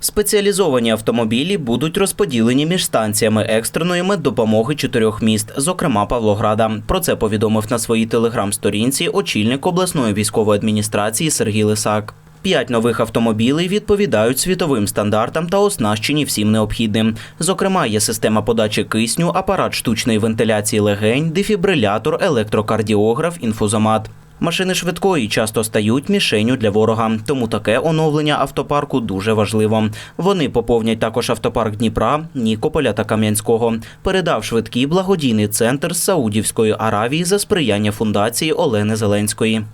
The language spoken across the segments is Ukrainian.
Спеціалізовані автомобілі будуть розподілені між станціями екстреної меддопомоги чотирьох міст, зокрема Павлограда. Про це повідомив на своїй телеграм-сторінці очільник обласної військової адміністрації Сергій Лисак. П'ять нових автомобілей відповідають світовим стандартам та оснащені всім необхідним. Зокрема, є система подачі кисню, апарат штучної вентиляції легень, дефібрилятор, електрокардіограф, інфузомат. Машини швидкої часто стають мішенню для ворога, тому таке оновлення автопарку дуже важливо. Вони поповнять також автопарк Дніпра, Нікополя та Кам'янського, передав швидкий благодійний центр Саудівської Аравії за сприяння фундації Олени Зеленської.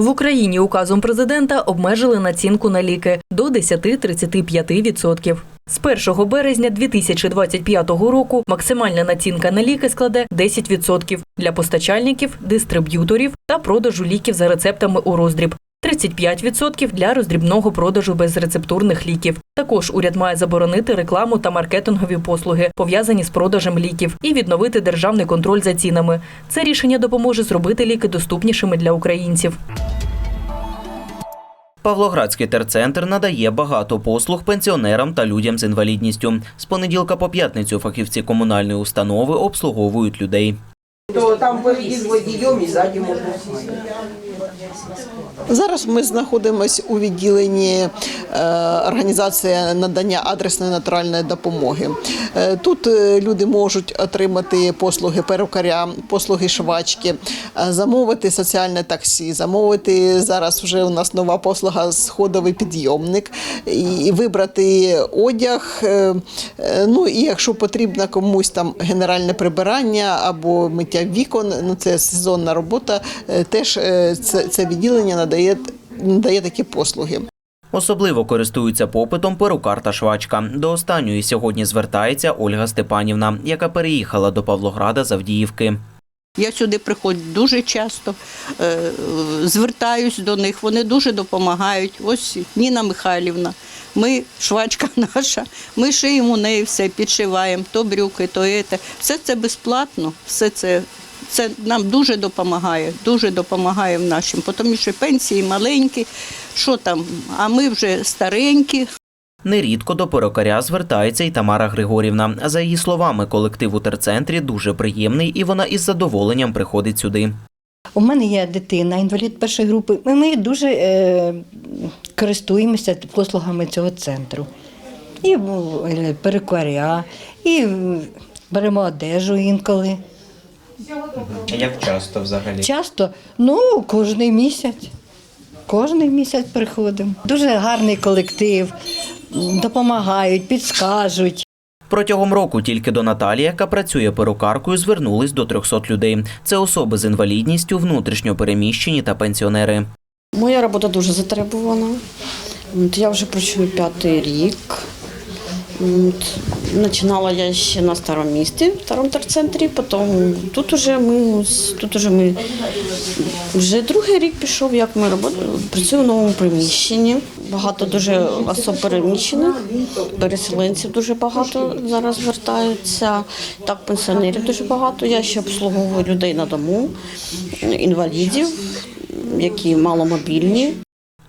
В Україні указом президента обмежили націнку на ліки до 10-35%. З 1 березня 2025 року максимальна націнка на ліки складе 10% для постачальників, дистриб'юторів та продажу ліків за рецептами у роздріб. 35% для роздрібного продажу безрецептурних ліків. Також уряд має заборонити рекламу та маркетингові послуги, пов'язані з продажем ліків, і відновити державний контроль за цінами. Це рішення допоможе зробити ліки доступнішими для українців. Павлоградський терцентр надає багато послуг пенсіонерам та людям з інвалідністю. З понеділка по п'ятницю фахівці комунальної установи обслуговують людей. То там впереді з водієм і ззаді можна. Зараз ми знаходимося у відділенні е, організації надання адресної натуральної допомоги. Е, Тут е, люди можуть отримати послуги перукаря, послуги швачки, замовити соціальне таксі, замовити зараз вже у нас нова послуга сходовий підйомник і вибрати одяг. Ну і якщо потрібно комусь там генеральне прибирання або миття вікон, ну це сезонна робота, теж це, це відділення надає, надає такі послуги. Особливо користуються попитом перукар та швачка. До останньої сьогодні звертається Ольга Степанівна, яка переїхала до Павлограда з Авдіївки. Я сюди приходжу дуже часто, е, звертаюсь до них, вони дуже допомагають. Ось Ніна Михайлівна, ми, швачка наша, ми шиємо неї все, підшиваємо, то брюки, то це. Все це безплатно, все це. Це нам дуже допомагає, дуже допомагає в нашим, тому що пенсії маленькі, що там, а ми вже старенькі, Нерідко до перукаря звертається і Тамара Григорівна. За її словами, колектив у терцентрі дуже приємний, і вона із задоволенням приходить сюди. У мене є дитина, інвалід першої групи. і Ми дуже е, користуємося послугами цього центру. І е, перукаря, і беремо одежу інколи. Як часто взагалі? Часто, ну, кожен місяць. Кожен місяць приходимо. Дуже гарний колектив, допомагають, підскажуть. Протягом року тільки до Наталії, яка працює перукаркою, звернулись до 300 людей. Це особи з інвалідністю, внутрішньо переміщені та пенсіонери. Моя робота дуже затребувана. Я вже працюю п'ятий рік. Починала я ще на старому місті, в старому терцентрі, потім тут уже ми тут уже ми вже другий рік пішов, як ми робо- працюємо в новому приміщенні. Багато дуже особ переміщених, переселенців дуже багато зараз звертаються. Так, пенсіонерів дуже багато. Я ще обслуговую людей на дому, інвалідів, які маломобільні.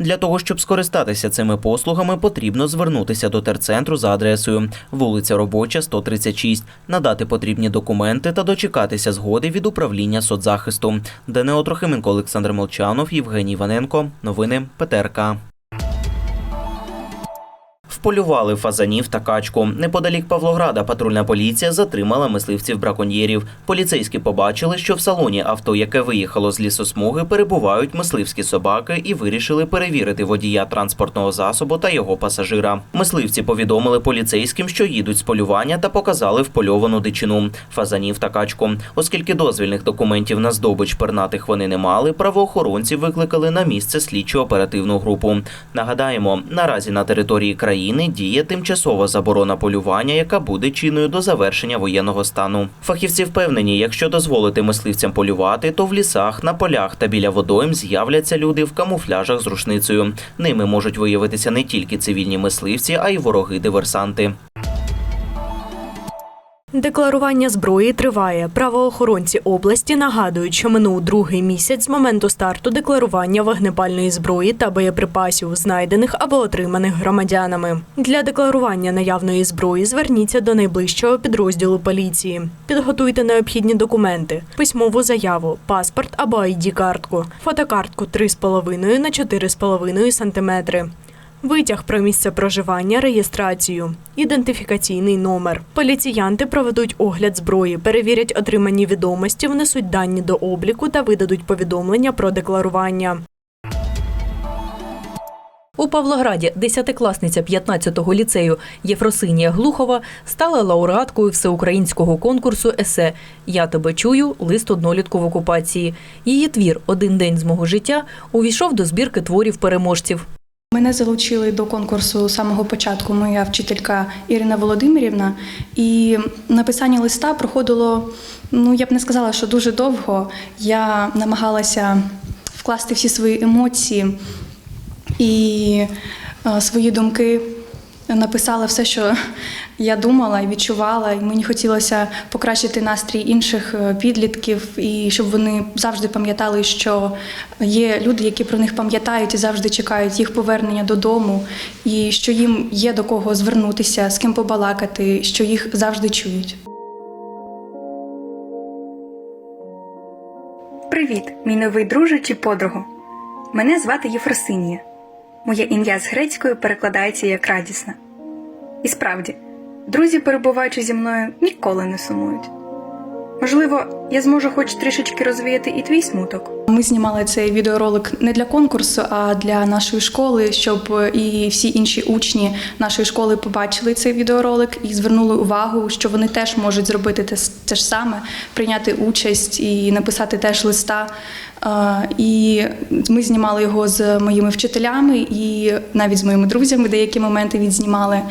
Для того, щоб скористатися цими послугами, потрібно звернутися до терцентру за адресою вулиця Робоча, 136, надати потрібні документи та дочекатися згоди від управління соцзахисту. Денео Трохименко, Олександр Молчанов, Євгеній Іваненко. Новини ПТРК. Вполювали фазанів та качку. Неподалік Павлограда патрульна поліція затримала мисливців браконьєрів. Поліцейські побачили, що в салоні авто, яке виїхало з лісосмуги, перебувають мисливські собаки і вирішили перевірити водія транспортного засобу та його пасажира. Мисливці повідомили поліцейським, що їдуть з полювання та показали впольовану дичину фазанів та качку. Оскільки дозвільних документів на здобич пернатих вони не мали, правоохоронці викликали на місце слідчо-оперативну групу. Нагадаємо, наразі на території країни діє тимчасова заборона полювання, яка буде чинною до завершення воєнного стану. Фахівці впевнені, якщо дозволити мисливцям полювати, то в лісах, на полях та біля водойм з'являться люди в камуфляжах з рушницею. Ними можуть виявитися не тільки цивільні мисливці, а й вороги-диверсанти. Декларування зброї триває. Правоохоронці області нагадують, що минув другий місяць з моменту старту декларування вогнепальної зброї та боєприпасів, знайдених або отриманих громадянами. Для декларування наявної зброї зверніться до найближчого підрозділу поліції. Підготуйте необхідні документи: письмову заяву, паспорт або ID-картку, фотокартку 3,5 на 4,5 см. Витяг про місце проживання, реєстрацію, ідентифікаційний номер. Поліціянти проведуть огляд зброї, перевірять отримані відомості, внесуть дані до обліку та видадуть повідомлення про декларування. У Павлограді десятикласниця 15-го ліцею Єфросинія Глухова стала лауреаткою всеукраїнського конкурсу есе Я тебе чую. Лист однолітку в окупації. Її твір Один день з мого життя увійшов до збірки творів переможців. Мене залучили до конкурсу з самого початку моя вчителька Ірина Володимирівна, і написання листа проходило, ну я б не сказала, що дуже довго. Я намагалася вкласти всі свої емоції і е, свої думки. Написала все, що я думала і відчувала, і мені хотілося покращити настрій інших е, підлітків, і щоб вони завжди пам'ятали, що є люди, які про них пам'ятають і завжди чекають їх повернення додому, і що їм є до кого звернутися, з ким побалакати, що їх завжди чують. Привіт, мій новий друже чи подругу. Мене звати Єфросинія. Моє ім'я з грецькою перекладається як радісна. І справді, друзі, перебуваючи зі мною, ніколи не сумують. Можливо, я зможу хоч трішечки розвіяти і твій смуток. Ми знімали цей відеоролик не для конкурсу, а для нашої школи, щоб і всі інші учні нашої школи побачили цей відеоролик і звернули увагу, що вони теж можуть зробити те, те ж саме, прийняти участь і написати теж листа. Е, І ми знімали його з моїми вчителями і навіть з моїми друзями деякі моменти відзнімали.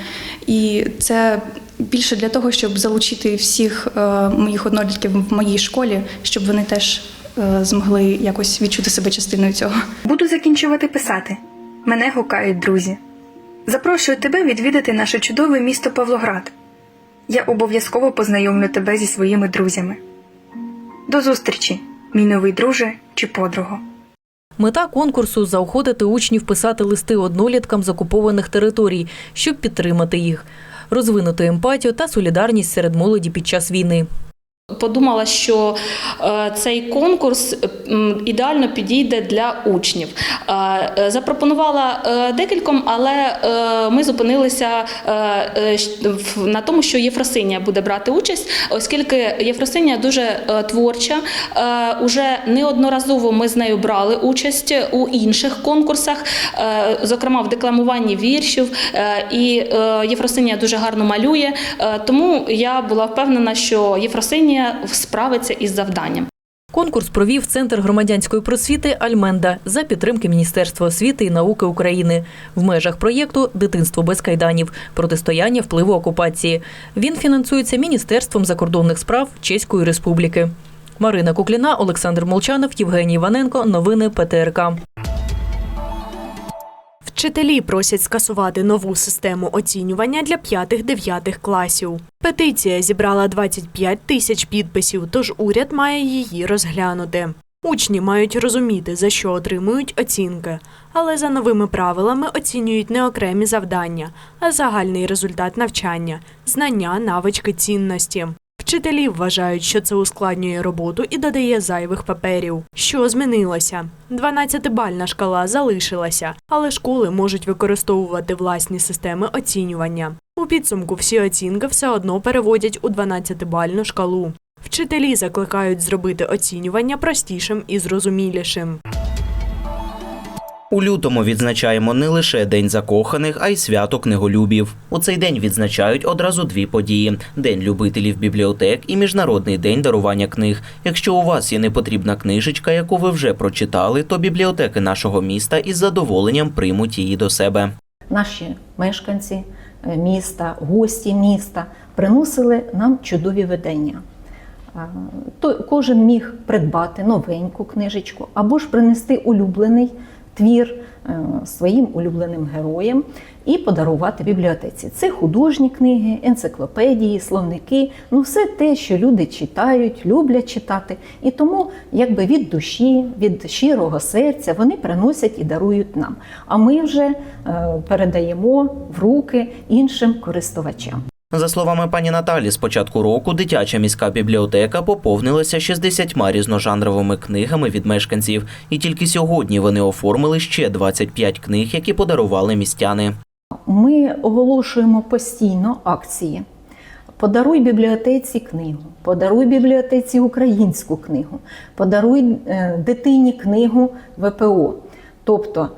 І це більше для того, щоб залучити всіх е, моїх однолітків в моїй школі, щоб вони теж е, змогли якось відчути себе частиною цього. Буду закінчувати писати. Мене гукають друзі. Запрошую тебе відвідати наше чудове місто Павлоград. Я обов'язково познайомлю тебе зі своїми друзями. До зустрічі, мій новий друже чи подруго. Мета конкурсу заохотити учнів писати листи одноліткам з окупованих територій, щоб підтримати їх, розвинути емпатію та солідарність серед молоді під час війни. Подумала, що е, цей конкурс ідеально підійде для учнів. Е, е, запропонувала декільком, але ми зупинилися на тому, що Єфросинія буде брати участь, оскільки Єфросинія дуже творча. Уже неодноразово ми з нею брали участь у інших конкурсах, зокрема в декламуванні віршів. І Єфросинія дуже гарно малює. Тому я була впевнена, що Єфросинія справиться із завданням. Конкурс провів Центр громадянської просвіти Альменда за підтримки Міністерства освіти і науки України в межах проєкту Дитинство без кайданів протистояння впливу окупації. Він фінансується Міністерством закордонних справ Чеської Республіки. Марина Кукліна, Олександр Молчанов, Євгеній Іваненко. Новини ПТРК. Вчителі просять скасувати нову систему оцінювання для 5-9 класів. Петиція зібрала 25 тисяч підписів, тож уряд має її розглянути. Учні мають розуміти, за що отримують оцінки, але за новими правилами оцінюють не окремі завдання, а загальний результат навчання, знання, навички, цінності. Вчителі вважають, що це ускладнює роботу і додає зайвих паперів. Що змінилося? 12-бальна шкала залишилася, але школи можуть використовувати власні системи оцінювання. У підсумку всі оцінки все одно переводять у 12-бальну шкалу. Вчителі закликають зробити оцінювання простішим і зрозумілішим. У лютому відзначаємо не лише День закоханих, а й свято книголюбів. У цей день відзначають одразу дві події: День любителів бібліотек і Міжнародний день дарування книг. Якщо у вас є непотрібна книжечка, яку ви вже прочитали, то бібліотеки нашого міста із задоволенням приймуть її до себе. наші мешканці е, міста, гості міста приносили нам чудові видання. А, То кожен міг придбати новеньку книжечку або ж принести улюблений твір е, своїм улюбленим героям і подарувати бібліотеці. Це художні книги, енциклопедії, словники, ну все те, що люди читають, люблять читати. І тому, якби від душі, від щирого серця вони приносять і дарують нам. А ми вже е, передаємо в руки іншим користувачам. За словами пані Наталі, з початку року дитяча міська бібліотека поповнилася 60 різножанровими книгами від мешканців, і тільки сьогодні вони оформили ще 25 книг, які подарували містяни. Ми оголошуємо постійно акції. Подаруй бібліотеці книгу, подаруй бібліотеці українську книгу, подаруй е, дитині книгу ВПО. Тобто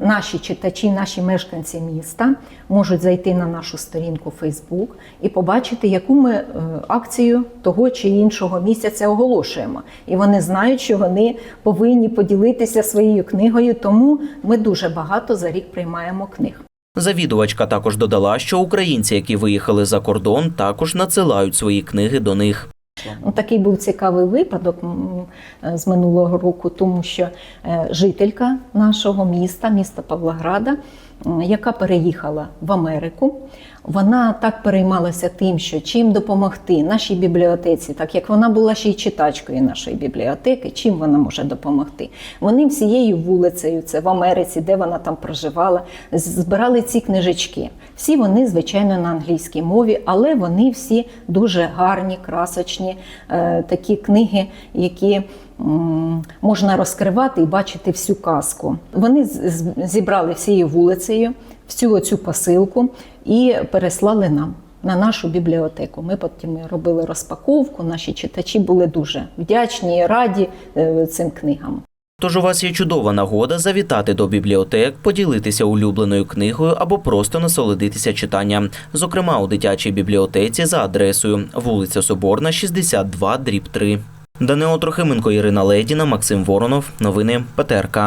наші читачі, наші мешканці міста можуть зайти на нашу сторінку Facebook і побачити, яку ми е, акцію того чи іншого місяця оголошуємо. І вони знають, що вони повинні поділитися своєю книгою, тому ми дуже багато за рік приймаємо книг. Завідувачка також додала, що українці, які виїхали за кордон, також надсилають свої книги до них. Ну, Такий був цікавий випадок е, з минулого року, тому що е, жителька нашого міста, міста Павлограда, яка переїхала в Америку, вона так переймалася тим, що чим допомогти нашій бібліотеці, так як вона була ще й читачкою нашої бібліотеки, чим вона може допомогти. Вони всією вулицею, це в Америці, де вона там проживала, збирали ці книжечки. Всі вони, звичайно, на англійській мові, але вони всі дуже гарні, красочні, е, такі книги, які можна розкривати і бачити всю казку. Вони зібрали всією вулицею всю цю посилку і переслали нам. На нашу бібліотеку. Ми потім робили розпаковку. Наші читачі були дуже вдячні і раді е, цим книгам. Тож у вас є чудова нагода завітати до бібліотек, поділитися улюбленою книгою або просто насолодитися читанням. Зокрема, у дитячій бібліотеці за адресою вулиця Соборна, 62, дріб 3. Данило Трохименко, Ірина Ледіна, Максим Воронов. Новини ПТРК.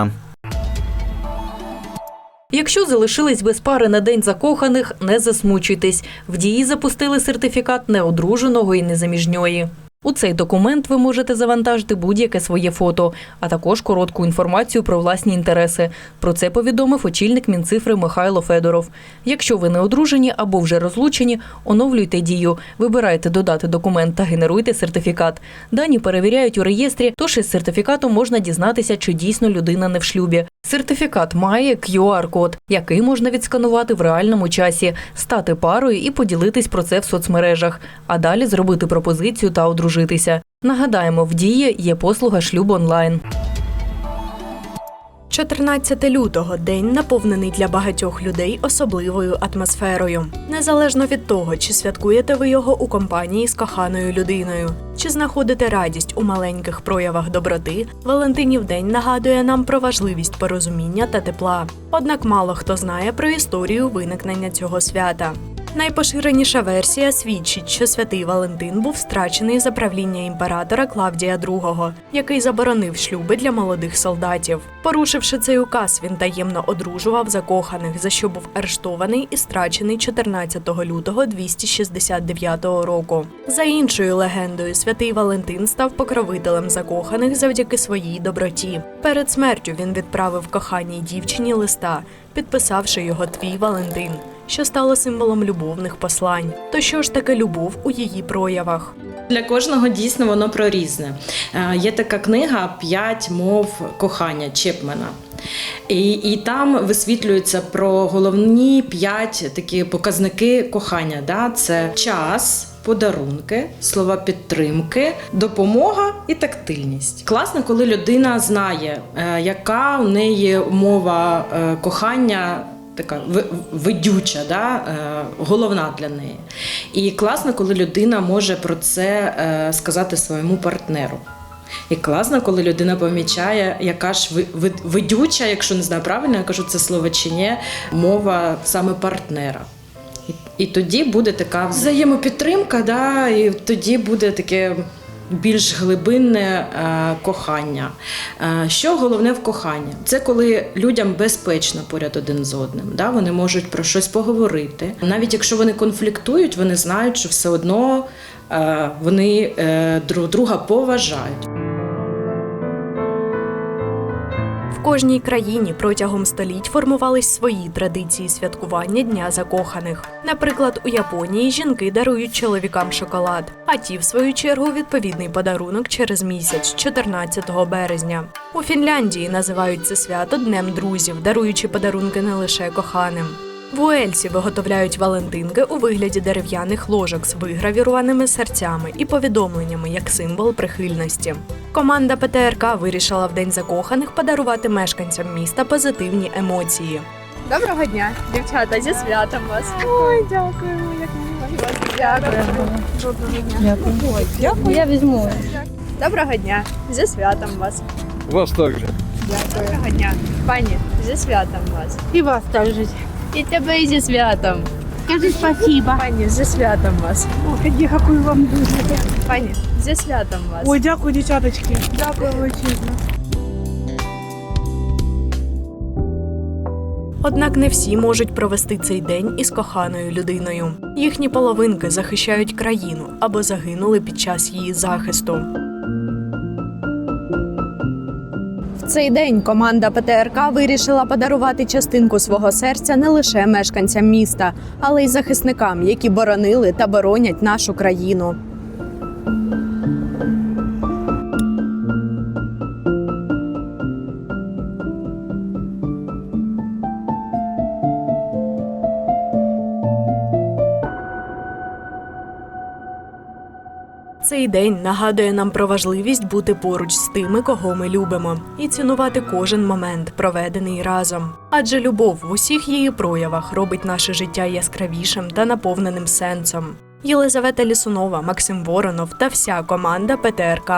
Якщо залишились без пари на день закоханих, не засмучуйтесь. В дії запустили сертифікат неодруженого і незаміжньої. У цей документ ви можете завантажити будь-яке своє фото, а також коротку інформацію про власні інтереси. Про це повідомив очільник Мінцифри Михайло Федоров. Якщо ви не одружені або вже розлучені, оновлюйте дію, вибирайте додати документ та генеруйте сертифікат. Дані перевіряють у реєстрі, тож із сертифікатом можна дізнатися, чи дійсно людина не в шлюбі. Сертифікат має QR-код, який можна відсканувати в реальному часі, стати парою і поділитись про це в соцмережах, а далі зробити пропозицію та одружитися. Нагадаємо, в дії є послуга шлюб онлайн. 14 лютого день наповнений для багатьох людей особливою атмосферою. Незалежно від того, чи святкуєте ви його у компанії з коханою людиною, чи знаходите радість у маленьких проявах доброти, Валентинів день нагадує нам про важливість порозуміння та тепла. Однак мало хто знає про історію виникнення цього свята. Найпоширеніша версія свідчить, що святий Валентин був страчений за правління імператора Клавдія II, який заборонив шлюби для молодих солдатів. Порушивши цей указ, він таємно одружував закоханих, за що був арештований і страчений 14 лютого 269 року. За іншою легендою, святий Валентин став покровителем закоханих завдяки своїй доброті. Перед смертю він відправив коханій дівчині листа, підписавши його Твій Валентин що стало символом любовних послань. То що ж таке любов у її проявах? Для кожного дійсно воно про різне. Е, Є така книга П'ять мов кохання Чепмена. І, і там висвітлюється про головні п'ять такі показники кохання. Да? Це час. Подарунки, слова підтримки, допомога і тактильність. Класно, коли людина знає, е, яка у неї мова е, кохання така видюча, да, е, головна для неї. І класно, коли людина може про це е, сказати своєму партнеру. І класно, коли людина помічає, яка ж ви- ви- видюча, якщо не знаю правильно, я кажу це слово чи ні, мова саме партнера. І тоді буде така взаємопідтримка, да, і тоді буде таке більш глибинне е, кохання. Е, що головне в коханні? Це коли людям безпечно поряд один з одним. Да? Вони можуть про щось поговорити. Навіть якщо вони конфліктують, вони знають, що все одно е, вони друг друга поважають. Кожній країні протягом століть формувались свої традиції святкування Дня закоханих. Наприклад, у Японії жінки дарують чоловікам шоколад, а ті, в свою чергу, відповідний подарунок через місяць, 14 березня. У Фінляндії називають це свято Днем друзів, даруючи подарунки не лише коханим. В Уельсі виготовляють валентинки у вигляді дерев'яних ложок з вигравірованими серцями і повідомленнями як символ прихильності. Команда ПТРК вирішила в День закоханих подарувати мешканцям міста позитивні емоції. Доброго дня, дівчата, зі святом вас. Ой, дякуємо, як мило вас. Дякуємо. Доброго дня. Ой, дякую. Я візьму. Доброго дня, зі святом вас. Вас також. Дякую. Доброго дня. Пані, зі святом вас. І вас теж. І тебе і зі святом. Скажи спасибо. Пані, зі святом вас. Ой, дякую вам дуже. Пані, зі святом вас. Ой, дякую, дівчаточки. Дякую величезно. Однак не всі можуть провести цей день із коханою людиною. Їхні половинки захищають країну або загинули під час її захисту. Цей день команда ПТРК вирішила подарувати частинку свого серця не лише мешканцям міста, але й захисникам, які боронили та боронять нашу країну. Цей день нагадує нам про важливість бути поруч з тими, кого ми любимо, і цінувати кожен момент, проведений разом. Адже любов в усіх її проявах робить наше життя яскравішим та наповненим сенсом. Єлизавета Лісунова, Максим Воронов та вся команда ПТРК.